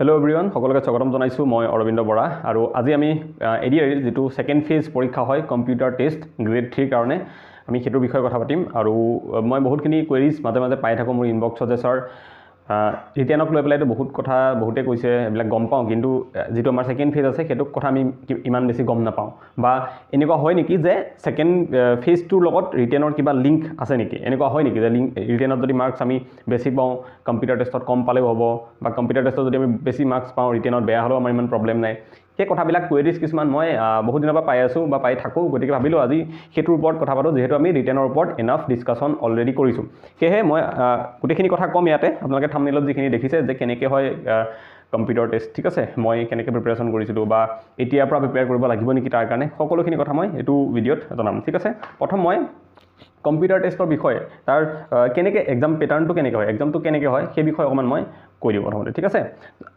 Hello everyone সকলোকে স্বাগতম জনাইছোঁ মই অৰবিন্দ বৰা। আৰু আজি আমি এ ডি আৰ যিটো ছেকেণ্ড ফেজ পৰীক্ষা হয় কম্পিউটাৰ টেষ্ট গ্ৰেড থ্ৰীৰ কাৰণে আমি সেইটোৰ বিষয়ে কথা পাতিম। আৰু মই বহুতখিনি কুৱেৰিজ মাজে মাজে পাই থাকোঁ মোৰ ইনবক্সত যে ছাৰ ৰিটেনক লৈ পেলাইতো বহুত কথা বহুতে কৈছে এইবিলাক গম পাওঁ কিন্তু যিটো আমাৰ ছেকেণ্ড ফেজ আছে সেইটো কথা আমি ইমান বেছি গম নাপাওঁ। বা এনেকুৱা হয় নেকি যে ছেকেণ্ড ফেজটোৰ লগত ৰিটেনৰ কিবা লিংক আছে নেকি? এনেকুৱা হয় নেকি যে লিংক ৰিটেনত যদি মাৰ্কছ আমি বেছি পাওঁ কম্পিউটাৰ টেষ্টত কম পালেও হ'ব বা কম্পিউটাৰ টেষ্টত যদি আমি বেছি মাৰ্কছ পাওঁ ৰিটেনত বেয়া হ'লেও আমাৰ ইমান প্ৰব্লেম নাই। সেই কথাবিলাক কুৱেৰিজ কিছুমান মই বহুত দিনৰ পৰা পাই আছোঁ বা পাই থাকোঁ। গতিকে ভাবিলোঁ আজি সেইটোৰ ওপৰত কথা পাতোঁ যিহেতু আমি ৰিটেনৰ ওপৰত এনাফ ডিছকাশ্যন অলৰেডি কৰিছোঁ। সেয়েহে মই গোটেইখিনি কথা ক'ম ইয়াতে। আপোনালোকে থামনেলত যিখিনি দেখিছে যে কেনেকৈ হয় কম্পিউটাৰ টেষ্ট ঠিক আছে? মই কেনেকৈ প্ৰিপেৰেশ্যন কৰিছিলোঁ বা এতিয়াৰ পৰা প্ৰিপেয়াৰ কৰিব লাগিব নেকি তাৰ কাৰণে সকলোখিনি কথা মই এইটো ভিডিঅ'ত জনাম ঠিক আছে? প্ৰথম মই কম্পিউটাৰ টেষ্টৰ বিষয়ে তাৰ কেনেকৈ এক্সাম পেটাৰ্ণটো কেনেকৈ হয় এক্সামটো কেনেকৈ হয় সেই বিষয়ে অকণমান মই কৈ দিওঁ প্ৰথমতে ঠিক আছে?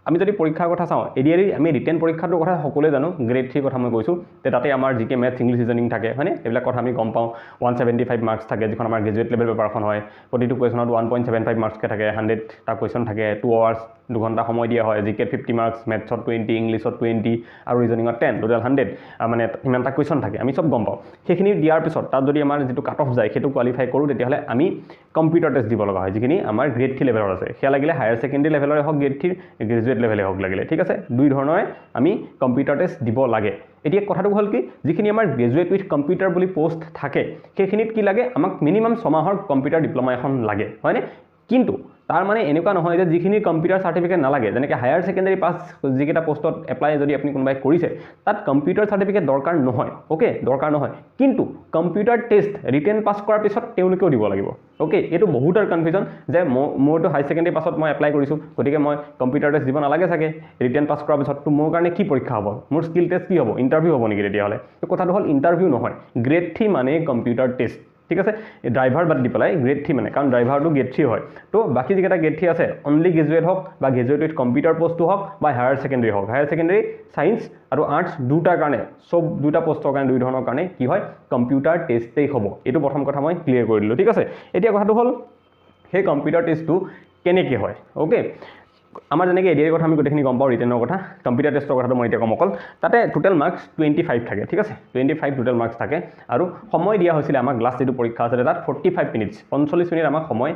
আমি যদি পৰীক্ষাৰ কথা চাওঁ এ ডি আৰ ই আমি ৰিটেন পৰীক্ষাটোৰ কথা সকলোৱে জানো গ্ৰেড থ্ৰীৰ কথা মই কৈছোঁ তে তাতে আমাৰ G K maths English reasoning থাকে হয়নে? এইবিলাক কথা আমি গম পাওঁ। ওৱান ছেভেণ্টি ফাইভ মাৰ্কছ থাকে যিখন আমাৰ গ্ৰেজুৱেট লেভেল পেপাৰখন হয়। প্ৰতিটো কুৱেশ্যনত ওৱান পইণ্ট ছেভেন ফাইভ মাৰ্কছকৈ থাকে হাণ্ড্ৰেডটা কুৱেশ্যন থাকে টু আৱাৰ্ছ দুঘণ্টা সময় দিয়া হয় জি কেত ফিফটি মাৰ্কছ মেথছত টুৱেণ্টি ইংলিছত টুৱেণ্টি আৰু ৰিজনিঙত টেন টোটেল হাণ্ড্ৰেড মানে ইমানটা কুৱেশ্যন থাকে আমি চব গম পাওঁ। সেইখিনি দিয়াৰ পিছত তাত যদি আমাৰ যিটো কাট অফ যায় সেইটো কোৱালিফাই কৰোঁ তেতিয়াহ'লে আমি কম্পিউটাৰ টেষ্ট দিব লগা হয় যিখিনি আমাৰ গ্ৰেড থ্ৰী লেভেলৰ আছে। সেয়া লাগিলে হায়াৰ ছেকেণ্ডেৰী লেভেলৰে হওক গ্ৰেড থ্ৰীৰ গ্ৰেজুৱেট লেভেলে হওক লাগিলে ঠিক আছে? দুই ধৰণৰে আমি কম্পিউটাৰ টেষ্ট দিব লাগে। এতিয়া কথাটো হ'ল কি যিখিনি আমাৰ গ্ৰেজুৱেট উইথ কম্পিউটাৰ বুলি পষ্ট থাকে সেইখিনিত কি লাগে? আমাক মিনিমাম ছমাহৰ কম্পিউটাৰ ডিপ্ল'মা এখন লাগে হয়নে? কিন্তু তাৰ মানে এনেকুৱা নহয় যে যিখিনি কম্পিউটাৰ চাৰ্টিফিকেট নালাগে। যেনেকৈ হায়াৰ ছেকেণ্ডেৰী পাছ যিকেইটা পষ্টত এপ্লাই যদি আপুনি কোনোবাই কৰিছে তাত কম্পিউটাৰ চাৰ্টিফিকেট দৰকাৰ নহয় অ'কে দৰকাৰ নহয়। কিন্তু কম্পিউটাৰ টেষ্ট ৰিটেন পাছ কৰাৰ পিছত তেওঁলোকেও দিব লাগিব অ'কে এইটো বহুতৰ কনফিউজন যে মোৰ মোৰতো হায়াৰ ছেকেণ্ডেৰী পাছত মই এপ্লাই কৰিছোঁ গতিকে মই কম্পিউটাৰ টেষ্ট দিব নালাগে চাগে। ৰিটেন পাছ কৰাৰ পিছততো মোৰ কাৰণে কি পৰীক্ষা হ'ব? মোৰ স্কিল টেষ্ট কি হ'ব? ইণ্টাৰভিউ হ'ব নেকি তেতিয়াহ'লে? কথাটো হ'ল ইণ্টাৰভিউ নহয়। গ্ৰেড থ্ৰী মানে কম্পিউটাৰ টেষ্ট ঠিক আছে? ড্ৰাইভাৰ বাদ দি পেলাই গ্ৰেড থ্ৰী মানে কাৰণ ড্ৰাইভাৰটো গ্ৰেড থ্ৰী হয়। তো বাকী যিকেইটা গ্ৰেড থ্ৰী আছে অনলি গ্ৰেজুৱেট হওক বা গ্ৰেজুৱেট উইথ কম্পিউটাৰ পষ্টটো হওক বা হায়াৰ ছেকেণ্ডেৰী হওক। হায়াৰ ছেকেণ্ডেৰী ছায়েন্স আৰু আৰ্টছ দুটাৰ কাৰণে চব দুটা পষ্টৰ কাৰণে দুই ধৰণৰ কাৰণে কি হয়? কম্পিউটাৰ টেষ্টেই হ'ব। এইটো প্ৰথম কথা মই ক্লিয়াৰ কৰি দিলোঁ ঠিক আছে? এতিয়া কথাটো হ'ল সেই কম্পিউটাৰ টেষ্টটো কেনেকৈ হয়? অ'কে আমাৰ যেনেকৈ এডিয়াৰ কথা আমি গোটেইখিনি গম পাওঁ ৰিটেনৰ কথা কম্পিউটাৰ টেষ্টৰ কথাটো মই এতিয়া ক'ম অকল। তাতে টোটেল মাৰ্কছ টুৱেণ্টি ফাইভ থাকে ঠিক আছে? টুৱেণ্টি ফাইভ টোটেল মাৰ্কছ থাকে আৰু সময় দিয়া হৈছিলে আমাক লাষ্ট যিটো পৰীক্ষা আছিলে তাত ফৰ্টি ফাইভ মিনিটছ পঞ্চল্লিছ মিনিট আমাক সময়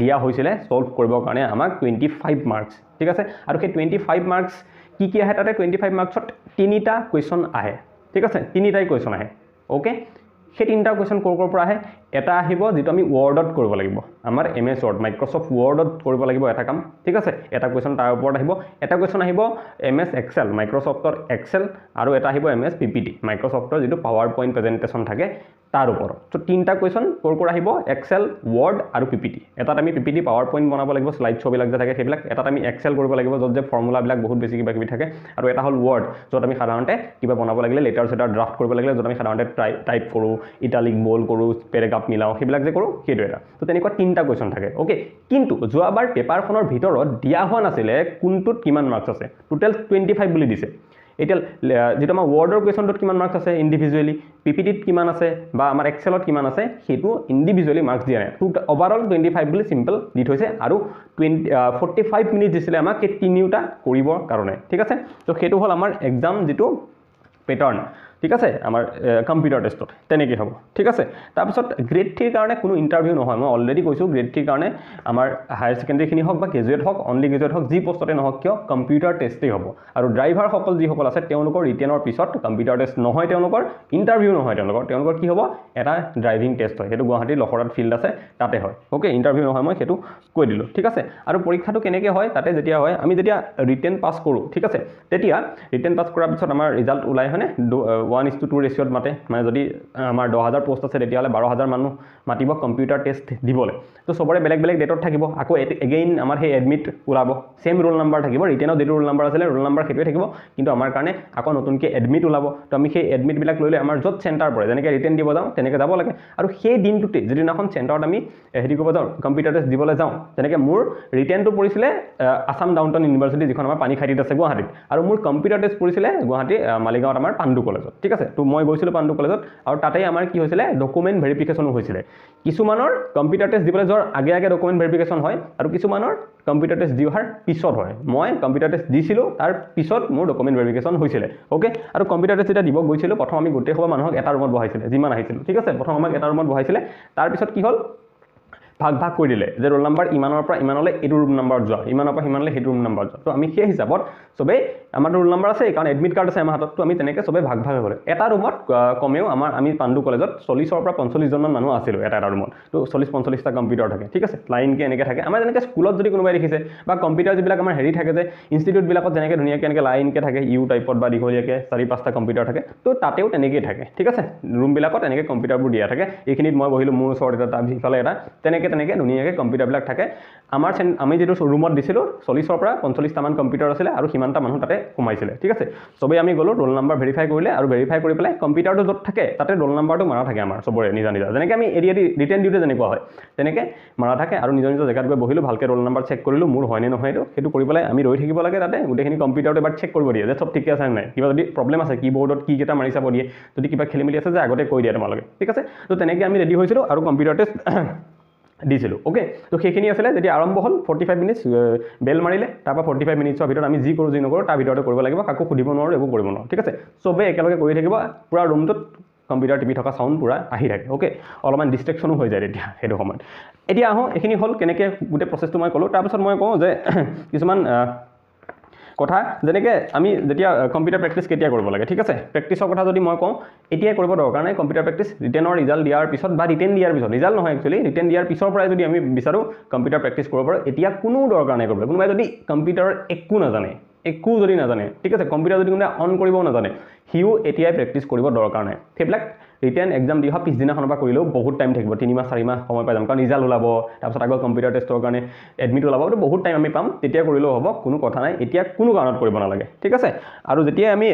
দিয়া হৈছিলে ছল্ভ কৰিবৰ কাৰণে আমাক টুৱেণ্টি ফাইভ মাৰ্কছ ঠিক আছে? আৰু সেই টুৱেণ্টি ফাইভ মাৰ্কছ কি কি আহে তাতে? টুৱেণ্টি ফাইভ মাৰ্কছত তিনিটা কুৱেশ্যন আহে ঠিক আছে? তিনিটাই কুৱেশ্যন আহে অ'কে সেই তিনিটা কুৱেশ্যন ক'ৰ ক'ৰ পৰা আহে? এটা আহিব যিটো আমি ৱৰ্ডত কৰিব লাগিব। আমাৰ এম এছ ৱৰ্ড মাইক্ৰ'ছফ্ট ৱৰ্ডত কৰিব লাগিব এটা কাম ঠিক আছে? এটা কুৱেশ্যন তাৰ ওপৰত আহিব। এটা কুৱেশ্যন আহিব এম এছ এক্সেল মাইক্ৰ'ছফ্টৰ এক্সেল আৰু এটা আহিব M S P P T মাইক্ৰ'ছফ্টৰ যিটো পাৱাৰ পইণ্ট প্ৰেজেণ্টেশ্যন থাকে তাৰ ওপৰত। ত' তিনিটা কুৱেশ্যন ক'ৰ ক'ৰ আহিব? এক্সেল ৱৰ্ড আৰু পি পি টি এটাত আমি P P T power point বনাব লাগিব শ্লাইড শ্ব'বিলাক যে থাকে সেইবিলাক। এটাত আমি এক্সেল কৰিব লাগিব য'ত যে ফৰ্মুলাবিলাক বহুত বেছি কিবা কিবি থাকে। আৰু এটা হ'ল ৱৰ্ড য'ত আমি সাধাৰণতে কিবা বনাব লাগিলে লেটাৰ চেটাৰ ড্ৰাফ্ট কৰিব লাগিলে য'ত আমি সাধাৰণতে টাইপ টাইপ কৰোঁ ইটালিক বল কৰোঁ পেৰেগ্ৰাফ মিলাওঁ সেইবিলাক যে কৰোঁ সেইটো এটা। তো তেনেকুৱা তিনিটা কুৱেশ্যন থাকে। অ'কে কিন্তু যোৱাবাৰ পেপাৰখনৰ ভিতৰত দিয়া হোৱা নাছিলে কোনটোত কিমান মাৰ্কছ আছে। টোটেল টুৱেণ্টি ফাইভ বুলি দিছে। এতিয়া যিটো আমাৰ ৱৰ্ডৰ কুৱেশ্যনটোত কিমান মাৰ্কছ আছে ইণ্ডিভিজুৱেলি পি পি টিত কিমান আছে বা আমাৰ এক্সেলত কিমান আছে সেইটো ইণ্ডিভিজুৱেলি মাৰ্কছ দিয়া নাই। টু অভাৰঅল টুৱেণ্টি ফাইভ বুলি চিম্পল দি থৈছে আৰু টুৱেণ্টি ফৰ্টি ফাইভ মিনিট দিছিলে আমাক সেই তিনিওটা কৰিবৰ কাৰণে। ঠিক আছে? তো সেইটো হ'ল আমাৰ এক্সাম যিটো পেটাৰ্ণ ঠিক আছে? আমাৰ কম্পিউটাৰ টেষ্টত তেনেকৈ হ'ব। ঠিক আছে? তাৰপিছত গ্ৰেড থ্ৰীৰ কাৰণে কোনো ইণ্টাৰভিউ নহয়। মই অলৰেডি কৈছোঁ গ্ৰেড থ্ৰীৰ কাৰণে আমাৰ হায়াৰ ছেকেণ্ডেৰীখিনি হওক বা গ্ৰেজুৱেট হওক অনলি গ্ৰেজুৱেট হওক যি পষ্টতে নহওক কিয় কম্পিউটাৰ টেষ্টেই হ'ব। আৰু ড্ৰাইভাৰসকল যিসকল আছে তেওঁলোকৰ ৰিটেনৰ পিছত কম্পিউটাৰ টেষ্ট নহয় তেওঁলোকৰ ইণ্টাৰভিউ নহয় তেওঁলোকৰ। তেওঁলোকৰ কি হ'ব? এটা ড্ৰাইভিং টেষ্ট হয়। সেইটো গুৱাহাটীৰ লখৰাত ফিল্ড আছে তাতে হয়। অ'কে ইণ্টাৰভিউ নহয় মই সেইটো কৈ দিলোঁ। ঠিক আছে? আৰু পৰীক্ষাটো কেনেকৈ হয়? তাতে যেতিয়া হয় আমি যেতিয়া ৰিটেন পাছ কৰোঁ ঠিক আছে? তেতিয়া ৰিটেন পাছ কৰাৰ পিছত আমাৰ ৰিজাল্ট ওলাই হয়নে? ওৱান ইজ টু টু ৰেচিঅ'ত মাতে। মানে যদি আমাৰ দহ হাজাৰ পষ্ট আছে তেতিয়াহ'লে বাৰ হাজাৰ মানুহ মাতিব কম্পিউটাৰ টেষ্ট দিবলৈ। তো চবৰে বেলেগ বেলেগ ডেটত থাকিব। আকৌ এগেইন আমাৰ সেই এডমিট ওলাব। ছেম ৰোল নাম্বাৰ থাকিব। ৰিটেনত যিটো ৰোল নাম্বাৰ আছিলে ৰোল নাম্বাৰ সেইটোৱে থাকিব। কিন্তু আমাৰ কাৰণে আকৌ নতুনকৈ এডমিট ওলাব। তো আমি সেই এডমিটবিলাক লৈ লৈ আমাৰ য'ত চেণ্টাৰ পৰে যেনেকৈ ৰিটেন দিব যাওঁ তেনেকৈ যাব লাগে। আৰু সেই দিনটোতে যিদিনাখন চেণ্টাৰত আমি হেৰি কৰিব যাওঁ কম্পিউটাৰ টেষ্ট দিবলৈ যাওঁ তেনেকৈ মোৰ ৰিটেনটো পৰিছিলে আছাম ডাউন টাউন ইউনিভাৰ্চিটি যিখন আমাৰ পানীখাইটিত আছে গুৱাহাটীত। আৰু মোৰ কম্পিউটাৰ টেষ্ট পৰিছিলে গুৱাহাটী মালিগাঁৱত আমাৰ পাণ্ডু কলেজত ঠিক আছে? তো মই গৈছিলোঁ পাণ্ডু কলেজত আৰু তাতেই আমাৰ কি হৈছিলে? ডকুমেণ্ট ভেৰিফিকেশ্যনো হৈছিলে। কিছুমানৰ কম্পিউটাৰ টেষ্ট দিবলৈ যোৱাৰ আগে আগে ডকুমেণ্ট ভেৰিফিকেশ্যন হয় আৰু কিছুমানৰ কম্পিউটাৰ টেষ্ট দি অহাৰ পিছত হয়। মই কম্পিউটাৰ টেষ্ট দিছিলোঁ তাৰ পিছত মোৰ ডকুমেণ্ট ভেৰিফিকেশ্যন হৈছিলে। অ'কে আৰু কম্পিউটাৰ টেষ্ট যেতিয়া দিব গৈছিলোঁ প্ৰথম আমি গোটেই সবা মানুহক এটা ৰুমত বহাইছিলে যিমান আহিছিলোঁ। ঠিক আছে? প্ৰথম আমাক এটা ৰুমত বহাইছিলে। তাৰপিছত কি হ'ল? ভাগ ভাগ কৰি দিলে যে ৰোল নাম্বাৰ ইমানৰ পৰা ইমানলৈ এইটো ৰুম নাম্বাৰত যোৱা ইমানৰ পৰা সিমানলৈ সেইটো ৰুম নাম্বাৰত যোৱা। তো আমি সেই হিচাপত চবেই আমাৰতো ৰোল নাম্বাৰ আছে কাৰণ এডমিট কাৰ্ড আছে আমাৰ হাতত তো আমি তেনেকৈ চবেই ভাগ ভাগ হ'লে এটা ৰুমত কমেও আমাৰ আমি পাণ্ডু কলেজত চল্লিছৰ পৰা পঞ্চল্লিছজনমান মানুহ আছিলোঁ এটা এটা ৰুমত তো চল্লিছ পঞ্চল্লিছটা কম্পিউটাৰ থাকে ঠিক আছে? লাইনকৈ এনেকৈ থাকে। আমাৰ যেনেকৈ স্কুলত যদি কোনোবাই দেখিছে বা কম্পিউটাৰ যিবিলাক আমাৰ হেৰি থাকে যে ইনষ্টিটিউটবিলাকত যেনেকৈ ধুনীয়াকৈ এনেকৈ লাইনকৈ থাকে ইউ টাইপত বা দীঘলীয়াকৈ চাৰি পাঁচটা কম্পিউটাৰ থাকে তো তাতেও তেনেকেই থাকে ঠিক আছে? ৰুমবিলাকত এনেকৈ কম্পিউটাৰবোৰ দিয়া থাকে। এইখিনিত মই বহিলোঁ মোৰ ওচৰত এটা তাৰ সিফালে এটা তেনেকৈ তেনেকৈ ধুনীয়াকৈ কম্পিউটাৰবিলাক থাকে। আমাৰ চেন আমি যিটো ৰুমত দিছিলোঁ চল্লিছৰ পৰা পঞ্চল্লিছটামান কম্পিউটাৰ আছিলে আৰু সিমানটা মানুহ তাতে সোমাইছিলে ঠিক আছে? চবেই আমি গ'লোঁ ৰোল নাম্বাৰ ভেৰিফাই কৰিলে আৰু ভেৰিফাই কৰি পেলাই কম্পিউটাৰটো য'ত থাকে তাতে ৰোল নাম্বাৰটো মাৰা থাকে আমাৰ চবৰে নিজা নিজা। যেনেকৈ আমি এৰিয়া দি ৰিটাৰ্ণ দিওঁতে যেনেকুৱা হয় তেনেকৈ মাৰা থাকে আৰু নিজৰ নিজৰ জেগাত গৈ বহিলোঁ ভালকৈ ৰোল নাম্বাৰ চেক কৰিলোঁ মোৰ হয়নে নহয় এইটো সেইটো কৰি পেলাই আমি ৰৈ থাকিব লাগে তাতে গোটেইখিনি কম্পিউটাৰটো এবাৰ চেক কৰিব দিয়ে যে চব ঠিকে আছে নাই। কিবা যদি প্ৰব্লেম আছে কী বৰ্ডত কি কেইটা মাৰি চাব দিয়ে যদি কিবা খেলি মেলি আছে যে আগতে কৈ দিয়ে তোমালোকে ঠিক আছে? তো তেনেকৈ আমি ৰেডি হৈছিলোঁ আৰু কম্পিউটাৰ টেষ্ট দিছিলোঁ। অ'কে তো সেইখিনি আছিলে যেতিয়া আৰম্ভ হ'ল ফৰ্টি ফাইভ মিনিটছ বেল মাৰিলে তাৰপৰা ফৰ্টি ফাইভ মিনিটছৰ ভিতৰত আমি যি কৰোঁ যি নকৰোঁ তাৰ ভিতৰতে কৰিব লাগিব কাকো সুধিব নোৱাৰোঁ একো কৰিব নোৱাৰোঁ ঠিক আছে? চবেই একেলগে কৰি থাকিব পূৰা ৰুমটোত কম্পিউটাৰ টিপি থকা চাউণ্ড পূৰা আহি থাকে অ'কে অলপমান ডিষ্ট্ৰেকশ্যনো হৈ যায় তেতিয়া সেইটো সময়ত। এতিয়া আহোঁ এইখিনি হ'ল কেনেকৈ গোটেই প্ৰচেছটো মই ক'লোঁ তাৰপিছত মই কওঁ যে কিছুমান কথা যেনেকৈ আমি যেতিয়া কম্পিউটাৰ প্ৰেক্টিচ কেতিয়া কৰিব লাগে ঠিক আছে? প্ৰেক্টিচৰ কথা যদি মই কওঁ এতিয়াই কৰিব দৰকাৰ নাই কম্পিউটাৰ প্ৰেক্টিচ ৰিটেনৰ ৰিজাল্ট দিয়াৰ পিছত বা ৰিটেন দিয়াৰ পিছত ৰিজাল্ট নহয় একচুৱেলি ৰিটেন দিয়াৰ পিছৰ পৰাই যদি আমি বিচাৰোঁ কম্পিউটাৰ প্ৰেক্টিচ কৰিব পাৰোঁ এতিয়া কোনো দৰকাৰ নাই কৰিবলৈ কোনোবাই যদি কম্পিউটাৰৰ একো নাজানে একো যদি নাজানে ঠিক আছে কম্পিউটাৰ যদি কোনোবাই অন কৰিবও নাজানে সিও এতিয়াই প্ৰেক্টিচ কৰিব দৰকাৰ নাই। সেইবিলাক ৰিটেন এক্সাম দি অহা পিছদিনাখনৰ পৰা কৰিলেও বহুত টাইম থাকিব তিনিমাহ চাৰিমাহ সময় পাই যাম কাৰণ ৰিজাল্ট ওলাব তাৰপিছত আকৌ কম্পিউটাৰ টেষ্টৰ কাৰণে এডমিট ওলাব তো বহুত টাইম আমি পাম তেতিয়া কৰিলেও হ'ব কোনো কথা নাই এতিয়া কোনো কাৰণত কৰিব নালাগে ঠিক আছে? আৰু যেতিয়াই আমি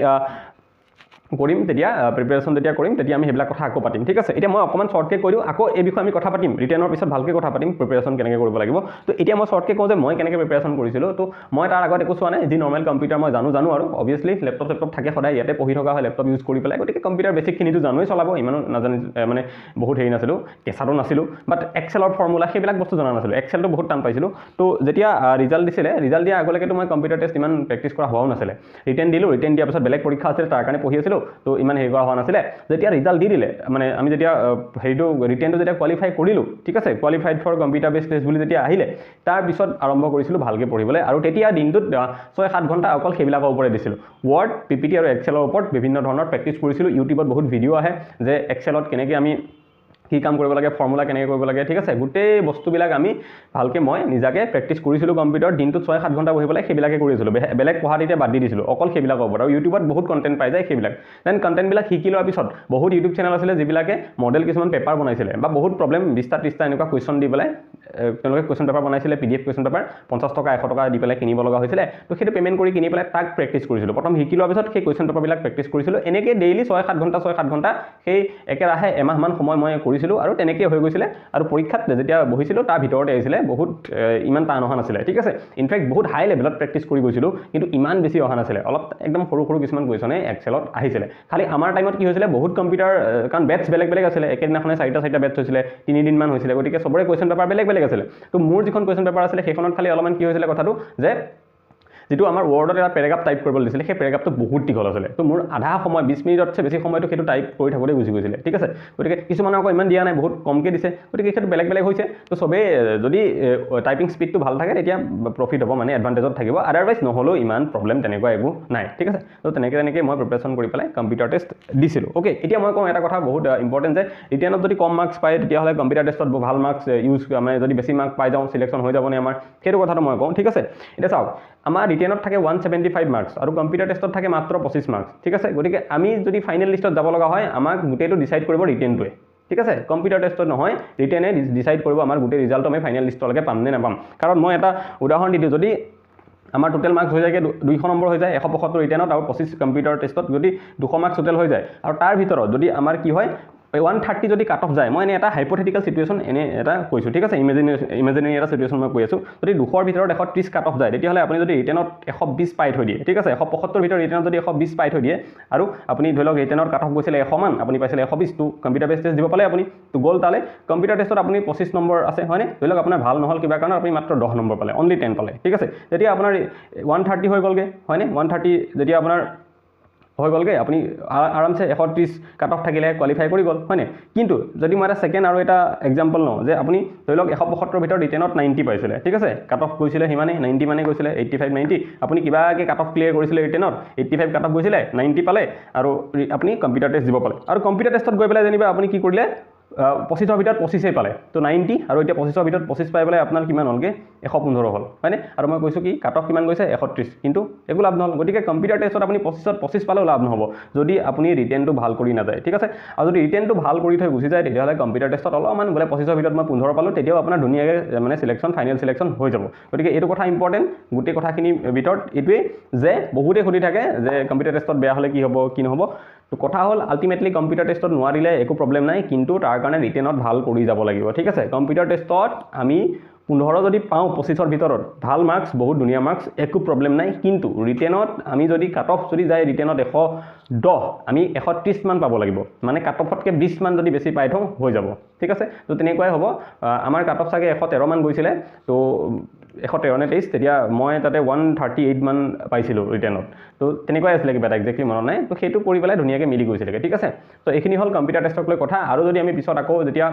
কৰিম তেতিয়া প্ৰিপেৰেশ্যন যেতিয়া কৰিম তেতিয়া আমি সেইবিলাক কথা আকৌ পাতিম ঠিক আছে? এতিয়া মই অকণমান শ্বৰ্টকৈ কৈ দিওঁ আকৌ এই বিষয়ে আমি কথা পাতিম ৰিটেনৰ পিছত ভালকৈ কথা পাতিম প্ৰিপেৰেশ্যন কেনেকৈ কৰিব লাগিব। তো এতিয়া মই শ্বৰ্টকৈ কওঁ যে মই কেনেকৈ প্ৰিপেৰেশ্যন কৰিছিলোঁ তো মই তাৰ আগত একো চোৱা নাই যি নৰ্মেল কম্পিউটাৰ মই জানো জানো আৰু অভিয়াছলি লেপটপ চেপটপ থাকে সদায় ইয়াতে পঢ়ি থকা হয় লেপটপ ইউজ কৰি পেলাই গতিকে কম্পিউটাৰ বেছিকখিনিতো জানোৱেই চলাব ইমানো নাজানি মানে বহুত হেৰি নাছিলোঁ কেঁচাটো নাছিলোঁ বাট এক্সেলৰ ফৰ্মুলা সেইবিলাক বস্তু জনা নাছিলোঁ এক্সেলটো বহুত টান পাইছিলোঁ। তো যেতিয়া ৰিজাল্ট দিছিলে ৰিজাল্ট দিয়া আগলৈকেতো মই কম্পিউটাৰ টেষ্ট ইমান প্ৰেক্টিচ কৰা হোৱাও নাছিলে। ৰিটেন দিলোঁ ৰিটেন দিয়াৰ পিছত বেলেগ পৰীক্ষা আছিলে তাৰ কাৰণে পঢ়ি আছিলোঁ তো ইমান হেৰি কৰা হোৱা নাছিলে। যেতিয়া ৰিজাল্ট দি দিলে মানে আমি যেতিয়া হেৰিটো ৰিটেনটো যেতিয়া কোৱালিফাই কৰিলোঁ ঠিক আছে qualified for computer based test বুলি যেতিয়া আহিলে তাৰপিছত আৰম্ভ কৰিছিলোঁ ভালকৈ পঢ়িবলৈ। আৰু তেতিয়া দিনটোত ছয় সাত ঘণ্টা অকল সেইবিলাকৰ ওপৰত দিছিলোঁ। ৱৰ্ড পি পি টি আৰু এক্সেলৰ ওপৰত বিভিন্ন ধৰণৰ প্ৰেক্টিচ কৰিছিলোঁ। ইউটিউবত বহুত ভিডিঅ' আহে যে এক্সেলত কেনেকৈ আমি কি কাম কৰিব লাগে ফৰ্মুলা কেনেকৈ কৰিব লাগে ঠিক আছে? গোটেই বস্তুবিলাক আমি ভালকৈ মই নিজাকৈ প্ৰেক্টিচ কৰিছিলোঁ কম্পিউটাৰ দিনটোত ছয় সাত ঘণ্টা বহি পেলাই সেইবিলাকে কৰিছিলোঁ। বেলেগ পঢ়াত এতিয়া বাদ দি দিছিলোঁ অকল সেইবিলাকৰ ওপৰত। আৰু ইউটিউবত বহুত কণ্টেণ্ট পাই যায় সেইবিলাক। দেন কণ্টেণ্টবিলাক শিকি লোৱাৰ পিছত বহুত ইউটিউব চেনেল আছিলে যিবিলাকে মডেল কিছুমান পেপাৰ বনাইছিলে বা বহুত প্ৰব্লেম বিছটা ত্ৰিছটা এনেকুৱা কুৱেশ্যন দি পেলাই তেওঁলোকে কুৱেশ্যন পেপাৰ বনাইছিলে P D F question paper পঞ্চাছ টকা এশ টকা দি পেলাই কিনিব লগা হৈছিলে। তো সেইটো পে'মেণ্ট কৰি কিনি পেলাই তাক প্ৰেক্টিচ কৰিছিলোঁ। প্ৰথম শিকি লোৱাৰ পিছত সেই কুৱেশ্যন পেপাৰবিলাক প্ৰেক্টিচ কৰিছিলোঁ। এনেকৈ ডেইলি ছয় সাত ঘণ্টা ছয় সাত ঘণ্টা সেই একেৰাহে এমাহমান সময় মই কৰিছিলোঁ আৰু তেনেকৈ হৈ গৈছিলে আৰু পৰীক্ষাত যেতিয়া বহিছিলোঁ তাৰ ভিতৰতে আহিছিলে বহুত ইমান টান অহা নাছিলে। ঠিক আছে? ইনফেক্ট বহুত হাই লেভেলত প্ৰেক্টিচ কৰি গৈছিলোঁ কিন্তু ইমান বেছি অহা নাছিলে। অলপ একদম সৰু সৰু কিছুমান কুৱেশ্যনে এক্সেলত আহিছিলে। খালি আমাৰ টাইমত কি হৈছিলে বহুত কম্পিউটাৰ কাৰণ বেটছ বেলেগ বেলেগ আছিলে। একেদিনাখনে চাৰিটা চাৰিটা বেটছ হৈছিলে তিনিদিনমান হৈছিলে। গতিকে চবৰে কুৱেশ্যন পেপাৰ বেলেগ বেলেগ আছিলে। তো মোৰ যিখন কুৱেশ্যন পেপাৰ আছিলে সেইখনত খালি অলপমান কি হৈছিলে কথাটো যে যিটো আমাৰ ৱৰ্ডত এটা পেৰেগ্ৰাফ টাইপ কৰিবলৈ দিছিলে সেই পেৰেগ্ৰাফটো বহুত দীঘল আছিলে। তো মোৰ আধা সময় বিছ মিনিটতছে বেছি সময়টো সেইটো টাইপ কৰি থাকোঁতে গুচি গৈছিলে ঠিক আছে? গতিকে কিছুমানৰ আকৌ ইমান দিয়া নাই বহুত কমকৈ দিছে। গতিকে সেইটো বেলেগ বেলেগ হৈছে। তো চবেই যদি টাইপিং স্পীডটো ভাল থাকে তেতিয়া প্ৰফিট হ'ব মানে এডভান্টেজত থাকিব। আদাৰৱাইজ নহ'লেও ইমান প্ৰব্লেম তেনেকুৱা একো নাই ঠিক আছে? তো তেনেকৈ তেনেকৈ মই প্ৰিপেৰেশ্যন কৰি পেলাই কম্পিউটাৰ টেষ্ট দিছিলোঁ। অ'কে এতিয়া মই কওঁ এটা কথা বহুত ইম্পৰ্টেণ্ট যে ৰিটেনত যদি কম মাৰ্কছ পায় তেতিয়াহ'লে কম্পিউটাৰ টেষ্টত ভাল মাৰ্কছ ইউজ মানে যদি বেছি মাৰ্ক পাই যাওঁ চিলেকশ্যন হৈ যাবনে আমাৰ সেইটো কথাটো মই কওঁ ঠিক আছে? এতিয়া চাওক আমাৰ ৰিটেনত থাকে ওৱান ছেভেণ্টি ফাইভ মাৰ্কছ আৰু কম্পিউটাৰ টেষ্টত থাকে মাত্ৰ পঁচিছ মাৰ্কছ ঠিক আছে? গতিকে আমি যদি ফাইনেল লিষ্টত যাব লগা হয় আমাক গোটেইটো ডিচাইড কৰিব ৰিটেনটোৱে ঠিক আছে? কম্পিউটাৰ টেষ্টত নহয় ৰিটেনে ডিচাইড কৰিব আমাৰ গোটেই ৰিজাল্টটো আমি ফাইনেল লিষ্টলৈকে পাম নে নাপাম। কাৰণ মই এটা উদাহৰণ দি দিওঁ যদি আমাৰ টোটেল মাৰ্কছ হৈ যায়গৈ দু- দুইশ নম্বৰ হৈ যায় এশ পঁয়সত্তৰ ৰিটেনত আৰু পঁচিছ কম্পিউটাৰ টেষ্টত যদি দুশ মাৰ্কছ টোটেল হৈ যায় আৰু তাৰ ভিতৰত যদি আমাৰ কি হয় ওৱান থাৰ্টি যদি কাট অফ যায় মই এনেই এটা হাইপথেটিকেল চিটুৱেশ্যন এনেই এটা কৈছোঁ ঠিক আছে? ইমেজিনে ইমেজিনেৰী এটা চিটুৱেশ্যন মই কৈ আছোঁ। যদি দুশৰ ভিতৰত এশ ত্ৰিছ কাট অফ যায় তেতিয়াহ'লে আপুনি যদি ৰিটেনত এশ বিছ পাই থৈ দিয়ে ঠিক আছে? এশ পঁয়সত্তৰ ভিতৰত ৰিটেনত যদি এশ বিছ পাই থৈ দিয়ে আৰু আপুনি ধৰি লওক ৰিটেনত কাট অফ গৈছিলে এশ মান আপুনি পাইছিলে এশ বিছ তো কম্পিউটাৰ বেছ টেষ্ট দিব পালে আপুনি তো গ'ল তালে। কম্পিউটাৰ টেষ্টত আপুনি পঁচিছ নম্বৰ আছে হয়নে? ধৰি লওক আপোনাৰ ভাল নহ'ল কিবা কাৰণত আপুনি মাত্ৰ দহ নম্বৰ পালে অনলি টেন পালে ঠিক আছে? তেতিয়া আপোনাৰ ওৱান থাৰ্টি হৈ গ'লগৈ হয়নে? ওৱান থাৰ্টি যেতিয়া আপোনাৰ হৈ গ'লগৈ। আপুনি আৰামছে এশ ত্ৰিছ কাট অফ থাকিলে কোৱালিফাই কৰি গ'ল হয়নে? কিন্তু যদি মই এটা ছেকেণ্ড আৰু এটা এক্সাম্পল লওঁ যে আপুনি ধৰি লওক এশ পঁয়সত্তৰ ভিতৰত ৰিটেনত নাইণ্টি পাইছিলে ঠিক আছে? কাট অফ গৈছিলে সিমানেই নাইণ্টি মানে গৈছিলে এইট্টি ফাইভ নাইণ্টি আপুনি কিবাকৈ কাট অফ ক্লিয়াৰ কৰিছিলে ৰিটেনত এইট্টি ফাইভ কাট অফ গৈছিলে নাইণ্টি পালে। আৰু আপুনি কম্পিউটাৰ টেষ্ট দিব পালে। আৰু কম্পিউটাৰ টেষ্টত গৈ পেলাই যেনিবা আপুনি কি কৰিলে? পঁচিছৰ ভিতৰত পঁচিছেই পালে। তো নাইণ্টি আৰু এতিয়া পঁচিছৰ ভিতৰত পঁচিছ পাই পেলাই আপোনাৰ কিমান হ'লগৈ? এশ পোন্ধৰ হ'ল হয়নে? আৰু মই কৈছোঁ কি কাট অফ কিমান গৈছে? এশ ত্ৰিছ কিন্তু একো লাভ নহ'ল। গতিকে কম্পিউটাৰ টেষ্টত আপুনি পঁচিছত পঁচিছ পালেও লাভ নহ'ব যদি আপুনি ৰিটেনটো ভাল কৰি নাযায় ঠিক আছে? আৰু যদি ৰিটেনটো ভাল কৰি থৈ গুচি যায় তেতিয়াহ'লে কম্পিউটাৰ টেষ্টত অলপমান বোলে পঁচিছৰ ভিতৰত মই পোন্ধৰ পালোঁ তেতিয়াও আপোনাৰ ধুনীয়াকৈ মানে চিলেকশ্যন ফাইনেল চিলেকশ্যন হৈ যাব। গতিকে এইটো কথা ইম্পৰ্টেণ্ট গোটেই কথাখিনিৰ ভিতৰত এইটোৱেই যে বহুতে সুধি থাকে যে কম্পিউটাৰ টেষ্টত বেয়া হ'লে কি হ'ব কি নহ'ব। তো কথা হ'ল আল্টিমেটলি কম্পিউটাৰ টেষ্টত নোৱাৰিলে একো প্ৰব্লেম নাই কিন্তু তাৰ কাৰণে ৰিটেনত ভাল কৰি যাব লাগিব ঠিক আছে? কম্পিউটাৰ টেষ্টত আমি পোন্ধৰ যদি পাওঁ পঁচিছৰ ভিতৰত ভাল মাৰ্কছ বহুত ধুনীয়া মাৰ্কছ একো প্ৰব্লেম নাই। কিন্তু ৰিটেনত আমি যদি কাট অফ যদি যায় ৰিটেনত এশ দহ আমি এশ ত্ৰিছমান পাব লাগিব। মানে কাট অফতকৈ বিছমান যদি বেছি পাই থওঁ হৈ যাব। ঠিক আছে? তো তেনেকুৱাই হ'ব। আমাৰ কাট অফ চাগে এশ তেৰমান গৈছিলে। তো এশ তেৰ নে তেইছ তেতিয়া মই তাতে ওৱান থাৰ্টি এইট মান পাইছিলোঁ ৰিটেনত তো তেনেকুৱাই আছিলে কিবা এটা একজেক্টলি মনত নাই। তো সেইটো কৰি পেলাই ধুনীয়াকৈ মিলি গৈছিলেগৈ। ঠিক আছে? তো এইখিনি হ'ল কম্পিউটাৰ টেষ্টক লৈ কথা। আৰু যদি আমি পিছত আকৌ যেতিয়া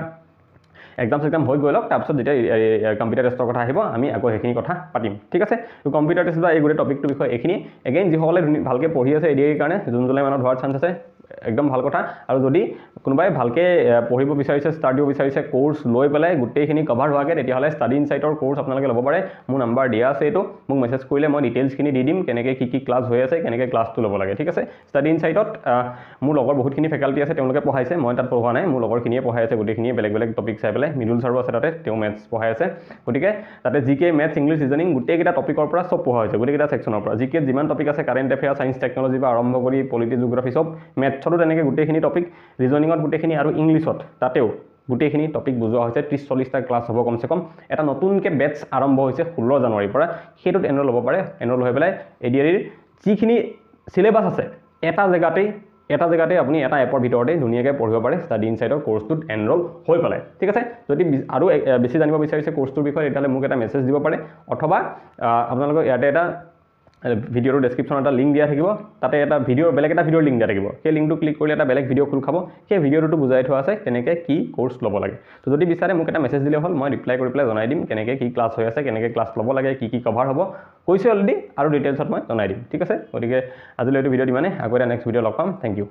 এক্সাম চেক্সাম হৈ গৈ লওক তাৰপিছত যেতিয়া কম্পিউটাৰ টেষ্টৰ কথা আহিব আমি আকৌ সেইখিনি কথা পাতিম। ঠিক আছে? কম্পিউটাৰ টেষ্ট বা এই গোটেই টপিকটোৰ বিষয়ে এইখিনি এগেইন যিসকলে ভালকৈ পঢ়ি আছে এডিয়াৰ কাৰণে জুন জুলাই মানত হোৱাৰ চান্স আছে একদম ভাল কথা। আৰু যদি কোনোবাই ভালকৈ পঢ়িব বিচাৰিছে ষ্টাৰ্ট দিব বিচাৰিছে কোৰ্চ লৈ পেলাই গোটেইখিনি কভাৰ হোৱাকৈ তেতিয়াহ'লে ষ্টাডি ইনচাইটৰ কোৰ্চ আপোনালোকে ল'ব পাৰে। মোৰ নাম্বাৰ দিয়া আছে এইটো। মোক মেছেজ কৰিলে মই ডিটেইলছখিনি দি দিম কেনেকৈ কি কি ক্লাছ হৈ আছে কেনেকৈ ক্লাছটো ল'ব লাগে ঠিক আছে? ষ্টাডি ইনচাইটত মোৰ লগৰ বহুতখিনি ফেকাল্টি আছে তেওঁলোকে পঢ়াইছে মই তাত পঢ়োৱা নাই। মোৰ লগৰখিনিয়ে পঢ়াই আছে গোটেইখিনিয়ে বেলেগ বেলেগ টপিক চাই পেলাই। মিডুল ছাৰো আছে তাতে তেওঁ মেথছ পঢ়াই আছে। গতিকে তাতে G K maths English reasoning গোটেইকেইটা টপিকৰ পৰা চব পঢ়া হৈছে গোটেইকেইটা ছেকশ্যনৰ পৰা। জি কেত যিমান টপিক আছে কাৰেণ্ট এফেয়াৰ ছায়েন্স টেকনলজি পৰা আৰম্ভ কৰি পলিটি জিঅ'গ্ৰাফি চব মেথছতো তেনেকৈ গোটেইখিনি টপিক ৰিজনিঙত গোটেইখিনি আৰু ইংলিছত তাতেও গোটেইখিনি টপিক বুজোৱা হৈছে ত্ৰিছ চল্লিছটা ক্লাছ হ'ব কমচে কম। এটা নতুনকৈ বেটছ আৰম্ভ হৈছে ষোল্ল জানুৱাৰীৰ পৰা। সেইটোত এনৰল ল'ব পাৰে এনৰল হৈ পেলাই এ ডি আৰিৰ যিখিনি চিলেবাছ আছে এটা জেগাতেই এটা জেগাতে আপুনি এটা এপৰ ভিতৰতে ধুনীয়াকৈ পঢ়িব পাৰে ষ্টাডি ইনচাইটৰ কোৰ্চটোত এনৰল হৈ পেলাই। ঠিক আছে? যদি আৰু বেছি জানিব বিচাৰিছে কোৰ্চটোৰ বিষয়ে তেতিয়াহ'লে মোক এটা মেছেজ দিব পাৰে। অথবা আহ, আপোনালোকক ইয়াতে এটা ভিডিঅ'টোৰ ডেছক্ৰিপশ্যনত এটা লিংক দিয়া থাকিব। তাতে এটা ভিডিঅ' বেলেগ এটা ভিডিঅ'ৰ লিংক দিয়া থাকিব। সেই লিংকটো ক্লিক কৰিলে এটা বেলেগ ভিডিঅ' খোল খাব। সেই ভিডিঅ'টো বুজাই থোৱা আছে কেনেকৈ কি কোৰ্চ ল'ব লাগে। তো যদি বিচাৰে মোক এটা মেছেজ দিলে হ'ল মই ৰিপ্লাই কৰি পেলাই জনাই দিম কেনেকৈ কি ক্লাছ হৈ আছে কেনেকৈ ক্লাছ ল'ব লাগে কি কি কভাৰ হ'ব। কৈছোঁ অলৰেডি আৰু ডিটেইলছত মই জনাই দিম। ঠিক আছে? গতিকে আজিলৈ এইটো ভিডিঅ'ত ইমানে আকৌ এটা নেক্সট ভিডিঅ' লগ পাম। Thank U